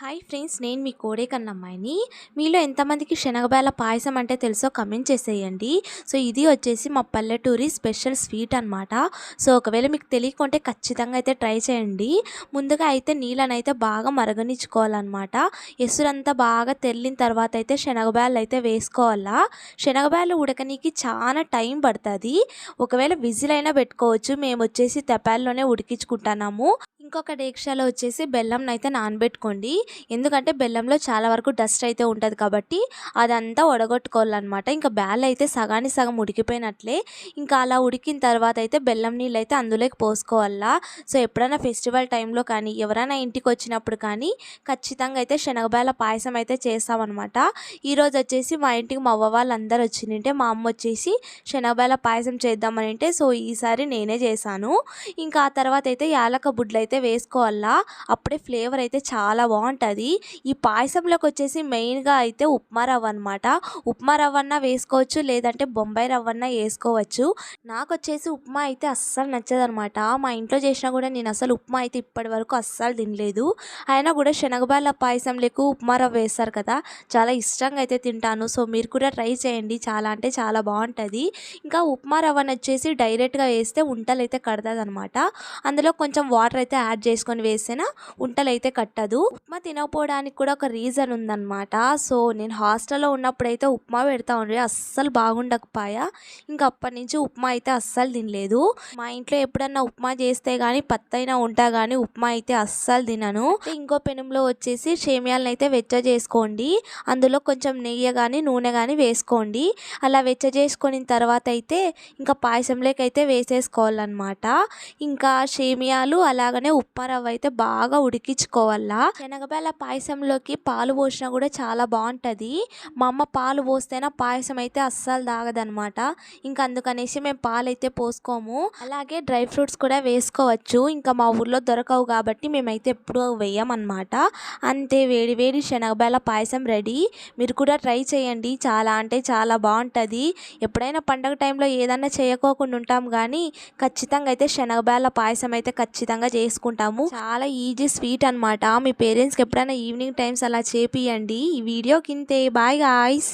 Hi friends నేను మీ కోడే కన్నమ్మాయిని మీలో ఎంతమందికి శనగబేల పాయసం అంటే తెలుసో కమెంట్ చేసేయండి. సో ఇది వచ్చేసి మా పల్లెటూరి స్పెషల్ స్వీట్ అనమాట సో ఒకవేళ మీకు తెలియకుంటే ఖచ్చితంగా అయితే ట్రై చేయండి. ముందుగా అయితే నీళ్ళని అయితే బాగా మరగనిచ్చుకోవాలన్నమాట. ఎసురంతా బాగా తెల్లిన తర్వాత అయితే శనగబాలు అయితే వేసుకోవాలా. శనగబాలు ఉడకనీకి చాలా టైం పడుతుంది. ఒకవేళ విజిల్ అయినా పెట్టుకోవచ్చు. మేము వచ్చేసి తెపాల్లోనే ఉడికించుకుంటున్నాము. ఇంకొక డేక్షాలో వచ్చేసి బెల్లం అయితే నానబెట్టుకోండి. ఎందుకంటే బెల్లంలో చాలా వరకు డస్ట్ అయితే ఉంటుంది కాబట్టి అదంతా ఒడగొట్టుకోవాలన్నమాట ఇంకా బ్యాల్ అయితే సగానికి సగం ఉడికిపోయినట్లే. ఇంకా అలా ఉడికిన తర్వాత అయితే బెల్లం నీళ్ళు అయితే అందులోకి పోసుకోవాలా. సో ఎప్పుడైనా ఫెస్టివల్ టైంలో కానీ ఎవరైనా ఇంటికి వచ్చినప్పుడు కానీ ఖచ్చితంగా అయితే శనగబాల పాయసం అయితే చేస్తామన్నమాట. ఈరోజు వచ్చేసి మా ఇంటికి మా అవ్వ వాళ్ళందరూ వచ్చిందంటే మా అమ్మ వచ్చేసి శనగబాల పాయసం చేద్దామని అంటే సో ఈసారి నేనే చేశాను. ఇంకా ఆ తర్వాత అయితే యాలక బుడ్లు అయితే వేసుకోవాలా? అప్పుడే ఫ్లేవర్ అయితే చాలా బాగుంటుంది. ఈ పాయసంలోకి వచ్చేసి మెయిన్గా అయితే ఉప్మా రవ్వ అనమాట ఉప్మా రవ్వన్న వేసుకోవచ్చు లేదంటే బొంబాయి రవ్వన్న వేసుకోవచ్చు. నాకు వచ్చేసి ఉప్మా అయితే అస్సలు నచ్చదనమాట మా ఇంట్లో చేసినా కూడా నేను అసలు ఉప్మా అయితే ఇప్పటి వరకు అస్సలు తినలేదు. అయినా కూడా శనగబాల పాయసం లేకు ఉప్మా రవ్వ వేస్తారు కదా చాలా ఇష్టంగా అయితే తింటాను. సో మీరు కూడా ట్రై చేయండి. చాలా అంటే చాలా బాగుంటుంది. ఇంకా ఉప్మా రవ్వను వచ్చేసి డైరెక్ట్గా వేస్తే ఉంటలు అయితే కడతాదనమాట అందులో కొంచెం వాటర్ అయితే యాడ్ చేసుకొని వేసినా? ఉంటలు అయితే కట్టదు. ఉప్మా తినకపోవడానికి కూడా ఒక రీజన్ ఉందన్నమాట. సో నేను హాస్టల్లో ఉన్నప్పుడు అయితే ఉప్మా పెడతా ఉండే. అస్సలు బాగుండకపోయా. ఇంకా అప్పటి నుంచి ఉప్మా అయితే అస్సలు తినలేదు. మా ఇంట్లో ఎప్పుడన్నా ఉప్మా చేస్తే కానీ పత్తైనా ఉంటా కానీ ఉప్మా అయితే అస్సలు తినను. ఇంకో పెనంలో వచ్చేసి షేమియాలను అయితే వెచ్చ చేసుకోండి. అందులో కొంచెం నెయ్యి కానీ నూనె కానీ వేసుకోండి. అలా వెచ్చ చేసుకొని తర్వాత అయితే ఇంకా పాయసంలోకి అయితే వేసేసుకోవాలన్నమాట. ఇంకా షేమియాలు అలాగనే ఉప్మా రవ్వ అయితే బాగా ఉడికించుకోవాలా? శనగబెల్ల పాయసంలోకి పాలు పోసినా కూడా చాలా బాగుంటుంది మా అమ్మ పాలు పోస్తేనే పాయసం అయితే అస్సలు తాగదనమాట ఇంకా అందుకనేసి మేము పాలు అయితే పోసుకోము. అలాగే డ్రై ఫ్రూట్స్ కూడా వేసుకోవచ్చు. ఇంకా మా ఊర్లో దొరకవు కాబట్టి మేమైతే ఎప్పుడు వేయమన్నమాట. అంతే వేడి వేడి శనగబెల్ల పాయసం రెడీ. మీరు కూడా ట్రై చేయండి. చాలా అంటే చాలా బాగుంటుంది ఎప్పుడైనా పండగ టైంలో ఏదన్నా చేయకోకుండా ఉంటాం కానీ ఖచ్చితంగా అయితే శనగబెల్ల పాయసం అయితే ఖచ్చితంగా చేసుకుంటాం. చేసుకుంటాము. చాలా ఈజీ స్వీట్ అనమాట మీ పేరెంట్స్కి ఎప్పుడైనా ఈవినింగ్ టైమ్స్ అలా చేపియండి. ఈ వీడియో కింతే బాయ్ గాయ్స్